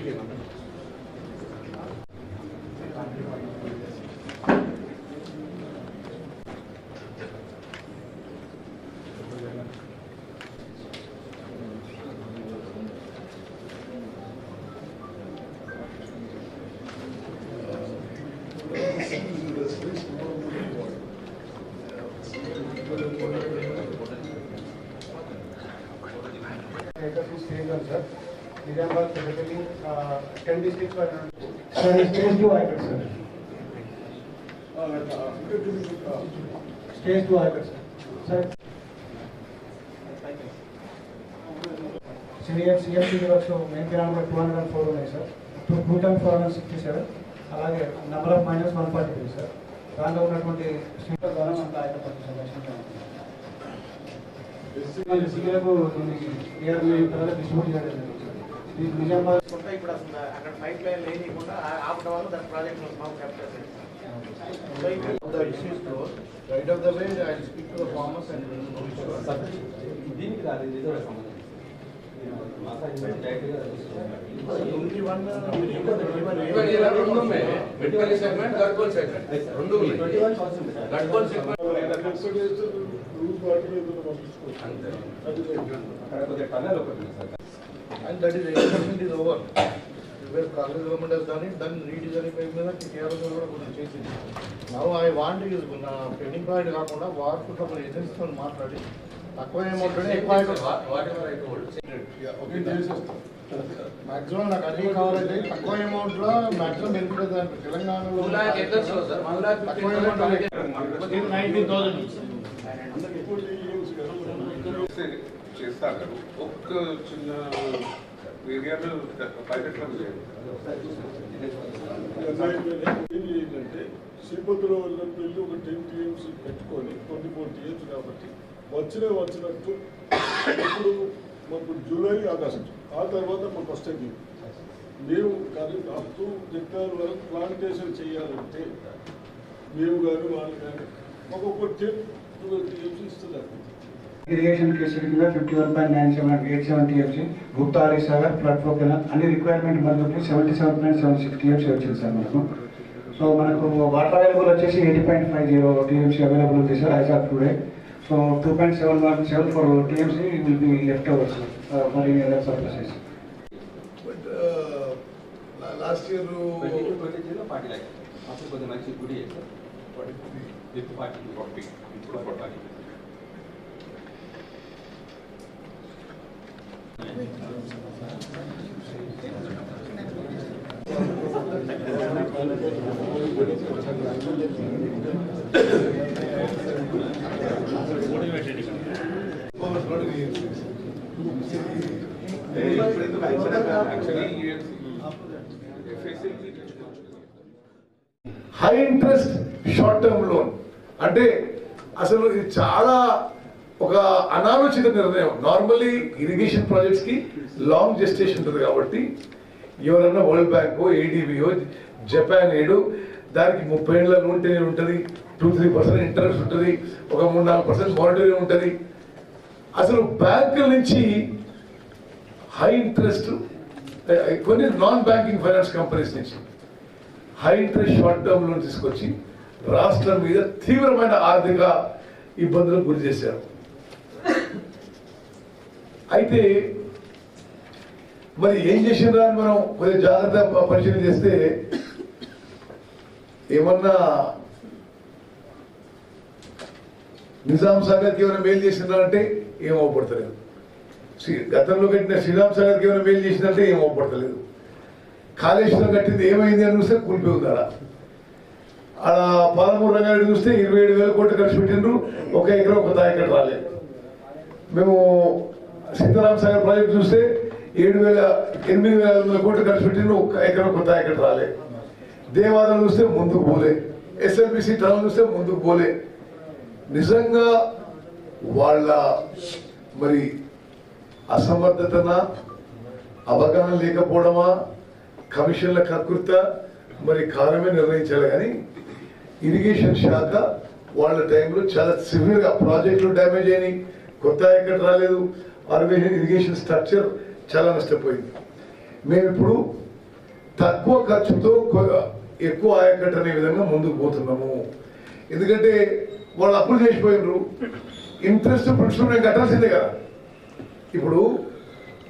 familia. 10 districts were not. Sir, stage 2 hybrid, sir. Stage 2 senior CFC xerox main grand two hundred ఉన్నాయి sir two two ten sixty seven అలాగే number of minus one forty three sir దాంట్లో ఉన్నటువంటి సీట్ల ద్వారా అంతా ఆయన పరిస్థితి SC SC గారు డిస్ట్రిబ్యూట్ చేయడం నిజామాబాద్ కొంత ఇప్పుడు అసలు అక్కడ పైప్ లైన్ ఆపడం వల్ల దాని ప్రాజెక్ట్ మాకు other. దీనికి రాదు ఇది కూడా సంబంధం అంతే. అక్కడ కొద్దిగా టన్నెల్ ఒకటి sir. And that is, assessment is over. Where Congress government has done it, then redesigning పై మీద వాళ్ళు కూడా కొంచెం చేసింది. Now I want to use నా పెండింగ్ ప్రాజెక్ట్ కాకుండా వార్పుతో ఒక ఏజెన్సీ తో మాట్లాడి తక్కువ అమౌంట్ ఎక్కువ వాట్ ఐ మాక్సిమం నాకు అన్ని కావాలంటే తక్కువ అమౌంట్లో మాక్సిమం బెనిఫిట్ తెలంగాణలో తక్కువ అమౌంట్ నైన్టీన్ థౌసండ్ చేస్తారు. ఒక్క చిన్న ఏరియాలో ప్రైవేట్లో చేయాలి ఏంటంటే శ్రీపతిలో వెళ్ళినప్పుడు వెళ్ళి ఒక టెన్ టీఎంసీ పెట్టుకొని ట్వంటీ ఫోర్ టీఎంసీ కాబట్టి వచ్చిన వచ్చినట్టు ఇప్పుడు మాకు జూలై ఆగస్ట్ ఆ తర్వాత మాకు వస్తుంది. మేము కానీ అప్ టు వరకు ప్లాంటేషన్ చేయాలంటే మేము కానీ వాళ్ళు కానీ మాకు ఒక టెన్ టీఎంసీ ఇస్తున్నారు. ఇరిగేషన్ కేసు కింద fifty one point nine seven eight seven TFC గుప్తారి Sagar flow canal అన్ని రిక్వైర్మెంట్ మనకి seventy seven point seven six TFC వచ్చింది సార్ మనకు. సో మనకు వాటర్ అవైలబుల్ వచ్చేసి eighty point five zero TMC available ఉంది sir as of today so two point seven one seven four TMC will be left over sir for in other services but last year forty ఇప్పుడు forty high interest short term loan అంటే అసలు ఇది చాలా ఒక అనాలోచిత నిర్ణయం. Normally irrigation ప్రాజెక్ట్స్కి long gestation ఉంటుంది కాబట్టి ఎవరన్నా వరల్డ్ బ్యాంక్ ఏడీబీఓ జపాన్ ఏడు దానికి ముప్పై ఏళ్ళ ఉంటే ఉంటుంది టూ త్రీ పర్సెంట్ ఇంట్రెస్ట్ ఉంటుంది ఒక మూడు నాలుగు పర్సెంట్ మానిటరీ ఉంటుంది. అసలు బ్యాంకుల నుంచి హై ఇంట్రెస్ట్ కొన్ని నాన్ బ్యాంకింగ్ ఫైనాన్స్ కంపెనీస్ నుంచి high interest short term loan తీసుకొచ్చి రాష్ట్రం మీద తీవ్రమైన ఆర్థిక ఇబ్బందులకు గురి చేశారు. అయితే మరి ఏం చేసిండ్రా అని మనం కొద్దిగా జాగ్రత్త పరిశీలన చేస్తే ఏమన్నా నిజాం సాగర్కి ఏమైనా మేలు చేసిందా అంటే ఏం అవపడతలేదు శ్రీ- గతంలో కట్టిన శ్రీరామ్ సాగర్కి ఏమైనా మేలు చేసిందంటే ఏం అవపడతలేదు కాళేశ్వరం కట్టింది ఏమైంది అని చూస్తే కూలిపోయి ఉంది అలా ఆడ పాలమూరు రంగారెడ్డి చూస్తే ఇరవై ఏడు వేల కోట్లు ఖర్చు పెట్టిండ్రు ఒక ఎకరం ఒక తాయకట్ రాలేదు. మేము సీతారాం సాగర్ ప్రాజెక్ట్ చూస్తే ఏడు వేల ఎనిమిది వేల ఐదు వందల కోట్లు ఖర్చు పెట్టిండ్రు ఒక ఎకరం కొత్త ఎక్కడ రాలే. దేవాదాలు చూస్తే ముందుకు పోలే. ఎస్ఎల్బిసి టర్మ్ చూస్తే ముందుకు పోలే. నిజంగా వాళ్ళ మరి అసమర్థతన అవగాహన లేకపోవడమా కమిషన్ల కకృత మరి కాలమే నిర్ణయించాలి కానీ ఇరిగేషన్ శాఖ వాళ్ళ టైంలో చాలా సివియర్గా ప్రాజెక్టులు డ్యామేజ్ అయినాయి. కొత్త ఎక్కడ రాలేదు. అరవేషన్ ఇరిగేషన్ స్ట్రక్చర్ చాలా నష్టపోయింది. మేము ఇప్పుడు తక్కువ ఖర్చుతో కొ- ఎక్కువ ఆయకట్టు అనే విధంగా ముందుకు పోతున్నాము. ఎందుకంటే వాళ్ళు అప్పులు చేసిపోయినరు. ఇంట్రెస్ట్ ప్రిన్సిపల్ నేను కట్టాల్సిందే కదా. ఇప్పుడు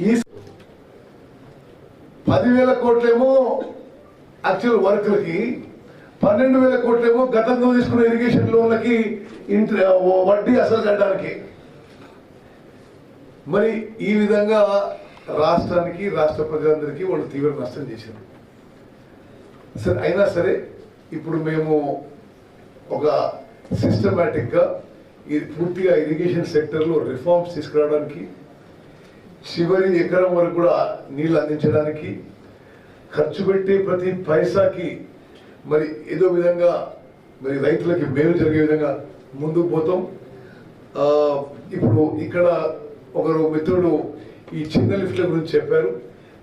ఈ పదివేల కోట్లేమో యాక్చువల్ వర్క్లకి పన్నెండు వేల కోట్లేమో గతంలో తీసుకున్న ఇరిగేషన్ లోన్లకి ఇంట్రె వడ్డీ అసలు కట్టడానికి. మరి ఈ విధంగా రాష్ట్రానికి రాష్ట్ర ప్రజలందరికీ వాళ్ళు తీవ్ర నష్టం చేశారు. సరే అయినా సరే ఇప్పుడు మేము ఒక సిస్టమేటిక్గా ఇది పూర్తిగా ఇరిగేషన్ సెక్టర్లో రిఫార్మ్స్ తీసుకురావడానికి చివరి ఎకరం వరకు కూడా నీళ్ళు అందించడానికి ఖర్చు పెట్టే ప్రతి పైసాకి మరి ఏదో విధంగా మరి రైతులకి మేలు జరిగే విధంగా ముందుకు పోతాం. ఇప్పుడు ఇక్కడ ఒకరు మిత్రుడు ఈ చిన్న లిఫ్ట్ల గురించి చెప్పారు.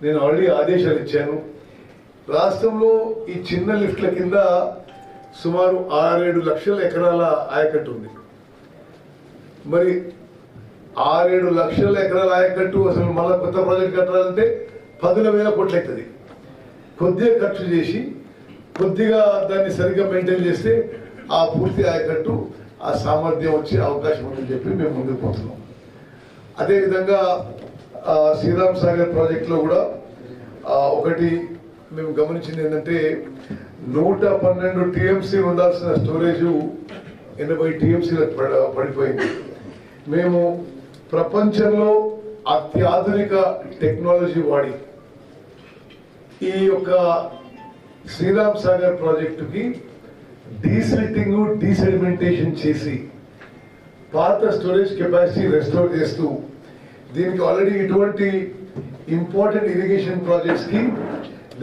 నేను ఆల్రెడీ ఆదేశాలు ఇచ్చాను. రాష్ట్రంలో ఈ చిన్న లిఫ్ట్ల కింద సుమారు ఆరేడు లక్షల ఎకరాల ఆయకట్టు ఉంది. మరి ఆరేడు లక్షల ఎకరాల ఆయకట్టు అసలు మళ్ళీ కొత్త ప్రాజెక్ట్ కట్టాలంటే పదుల వేల కోట్లు అవుతుంది. కొద్దిగా ఖర్చు చేసి కొద్దిగా దాన్ని సరిగ్గా మెయింటైన్ చేస్తే ఆ పూర్తి ఆయకట్టు ఆ సామర్థ్యం వచ్చే అవకాశం ఉందని చెప్పి మేము ముందుకు పోతున్నాం. అదేవిధంగా శ్రీరామ్ సాగర్ ప్రాజెక్టులో కూడా ఒకటి మేము గమనించింది ఏంటంటే నూట పన్నెండు టీఎంసీ ఉండాల్సిన స్టోరేజ్ ఎనభై టీఎంసీల పడిపోయింది. మేము ప్రపంచంలో అత్యాధునిక టెక్నాలజీ వాడి ఈ యొక్క శ్రీరామ్ సాగర్ ప్రాజెక్టుకి డీసిల్టింగ్ డీసెడిమెంటేషన్ చేసి పాత స్టోరేజ్ కెపాసిటీ రెస్టోర్ చేస్తూ దీనికి ఆల్రెడీ ఇటువంటి ఇంపార్టెంట్ ఇరిగేషన్ ప్రాజెక్ట్స్కి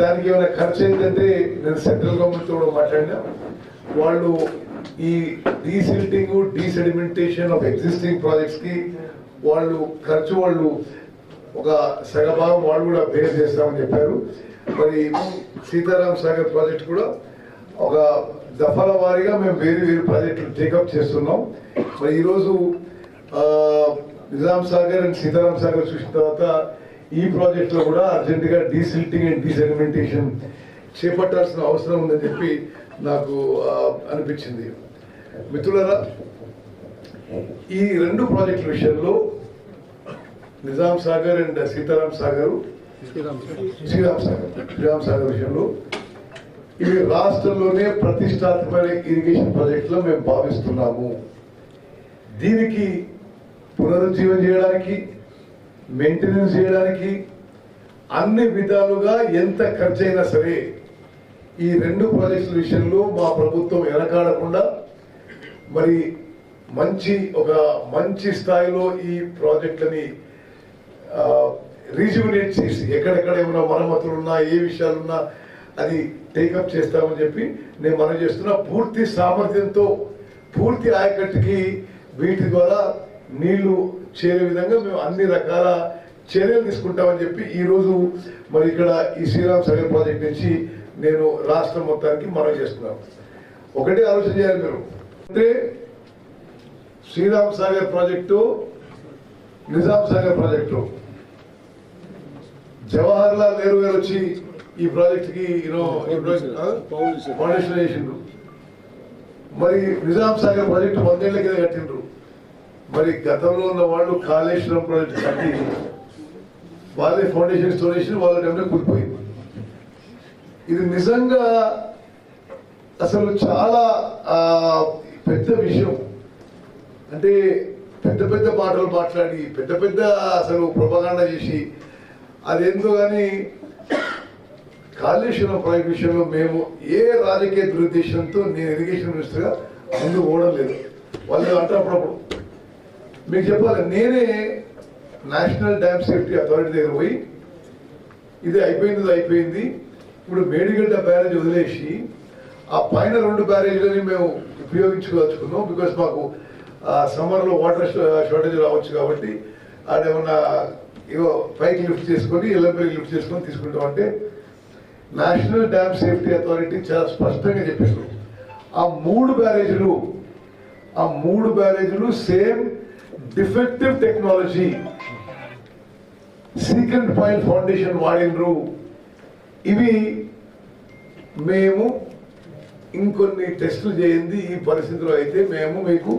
దానికి ఏమైనా ఖర్చు ఏంటంటే నేను సెంట్రల్ గవర్నమెంట్ కూడా మాట్లాడినా. వాళ్ళు ఈ డీసిల్టింగ్ డీసెడిమెంటేషన్ ఆఫ్ ఎగ్జిస్టింగ్ ప్రాజెక్ట్స్కి వాళ్ళు ఖర్చు వాళ్ళు ఒక సగభాగం వాళ్ళు కూడా బేర్ చేస్తామని చెప్పారు. మరి సీతారాం సాగర్ ప్రాజెక్ట్ కూడా ఒక దఫల వారీగా మేము వేరు వేరు ప్రాజెక్టులు టేకప్ చేస్తున్నాం. మరి ఈరోజు నిజాం సాగర్ అండ్ సీతారాం సాగర్ చూసిన తర్వాత ఈ ప్రాజెక్ట్లో కూడా అర్జెంట్గా డీసిల్టింగ్ అండ్ డీసెడిమెంటేషన్ చేపట్టాల్సిన అవసరం ఉందని చెప్పి నాకు అనిపించింది. మిత్రులారా ఈ రెండు ప్రాజెక్టుల విషయంలో నిజాం సాగర్ అండ్ సీతారాం సాగర్. శ్రీరామ్ సాగర్ శ్రీరామ్ సాగర్ విషయంలో ఇవి రాష్ట్రంలోనే ప్రతిష్టాత్మకమైన ఇరిగేషన్ ప్రాజెక్టులో మేము భావిస్తున్నాము. దీనికి పునరుజ్జీవం చేయడానికి మెయింటెనెన్స్ చేయడానికి అన్ని విధాలుగా ఎంత ఖర్చైనా సరే ఈ రెండు ప్రాజెక్టుల విషయంలో మా ప్రభుత్వం వెనకాడకుండా మరి మంచి ఒక మంచి స్థాయిలో ఈ ప్రాజెక్టులని రీజుమినేట్ చేసి ఎక్కడెక్కడ ఏమైనా మరమ్మతులు ఉన్నా ఏ విషయాలున్నా అది టేకప్ చేస్తామని చెప్పి నేను మనం చేస్తున్న. పూర్తి సామర్థ్యంతో పూర్తి ఆయకట్టుకి వీటి ద్వారా నీళ్ళు చేరే విధంగా మేము అన్ని రకాల చర్యలు తీసుకుంటామని చెప్పి ఈరోజు మరి ఇక్కడ ఈ శ్రీరామ్ సగర్ ప్రాజెక్ట్ నుంచి నేను రాష్ట్రం మొత్తానికి మనం చేస్తున్నాను. ఒకటే ఆలోచన చేయాలి మీరు. అంటే శ్రీరామ్ సాగర్ ప్రాజెక్టు నిజాం సాగర్ ప్రాజెక్టు. జవహర్ లాల్ నెహ్రూ గారు వచ్చి ఈ ప్రాజెక్ట్కి యూనో ఫౌండేషన్. చేసిండ్రు మరి నిజాం సాగర్ ప్రాజెక్టు వందేళ్ళ కింద కట్టిండ్రు. మరి గతంలో ఉన్న వాళ్ళు కాళేశ్వరం ప్రాజెక్ట్ కట్టి వాళ్ళే ఫౌండేషన్ స్టోర్ చేసి వాళ్ళ టైంలో కూలిపోయింది. ఇది నిజంగా అసలు చాలా పెద్ద విషయం. అంటే పెద్ద పెద్ద మాటలు మాట్లాడి పెద్ద పెద్ద అసలు ప్రొపగాండా చేసి అదేందో కానీ కాళేశ్వరం ప్రాజెక్ట్ విషయంలో మేము ఏ రాజకీయ దురుద్దేశంతో నేను ఇరిగేషన్ మినిస్టర్గా ముందు పోవడం లేదు వాళ్ళు అంటే అప్పుడప్పుడు. మీకు చెప్పాలి నేనే నేషనల్ డ్యామ్ సేఫ్టీ అథారిటీ దగ్గర పోయి ఇది అయిపోయింది ఇది అయిపోయింది. ఇప్పుడు మేడిగడ్డ బ్యారేజ్ వదిలేసి ఆ పైన రెండు బ్యారేజ్లని మేము ఉపయోగించుకోదలుచుకున్నాం బికాస్ మాకు సమ్మర్లో వాటర్ షార్టేజ్ రావచ్చు కాబట్టి ఆడేమన్నా ఇగో పైకి లిఫ్ట్ చేసుకొని ఎల్లంపల్లి లిఫ్ట్ చేసుకొని తీసుకుంటాం అంటే నేషనల్ డ్యామ్ సేఫ్టీ అథారిటీ చాలా స్పష్టంగా చెప్పారు ఆ మూడు బ్యారేజీలు ఆ మూడు బ్యారేజీలు same defective technology secret point foundation వాడినరు. ఇవి మేము ఇంకొన్ని టెస్టులు చేయింది ఈ పరిస్థితిలో అయితే మేము మీకు